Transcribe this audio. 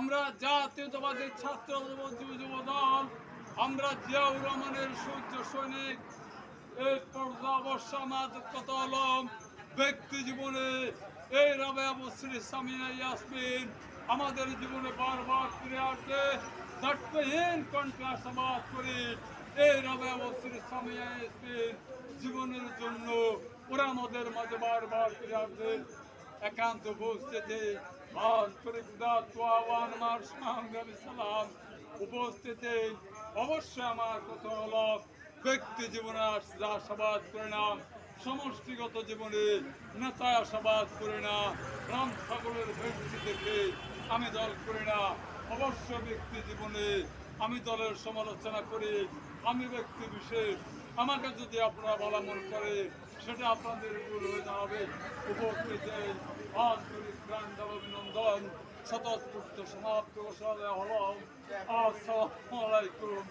আমরা জাতীয়তাবাদী ছাত্র যুব দল আমরা জিয়াউর রহমানের সূর্য সৈনিক ব্যক্তি জীবনে এই রবে শ্রী সামিনা ইয়াসমিন আমাদের জীবনে বারবার ফিরে আসবে দাট্টহীন কণ্ঠে আশাবাদ করি। এই রবে শ্রী সামিনা ইয়াসমিন, জীবনের জন্য ওরা আমাদের মাঝে বারবার ফিরে আসবে একান্ত উপস্থিতি আমার সালাম উপস্থিতি অবশ্যই আমার কথা হলো ব্যক্তি জীবনে আশাবাদ করে না। সমষ্টিগত জীবনে নেতা আশাবাদ করে না। রাম ঠাকুরের ব্যক্তি দেখে আমি দল করি না। অবশ্য ব্যক্তি জীবনে আমি দলের সমালোচনা করি। আমি ব্যক্তি বিশেষ। আমাকে যদি আপনারা বলা মনে করে, সেটা আপনাদের ভুল হয়ে দাঁড়াবে। উপকৃত আন্তরিক প্রাণ অভিনন্দন স্বতঃস্ফূর্ত সমাপ্ত ঘোষণা হল আসসালামু আলাইকুম।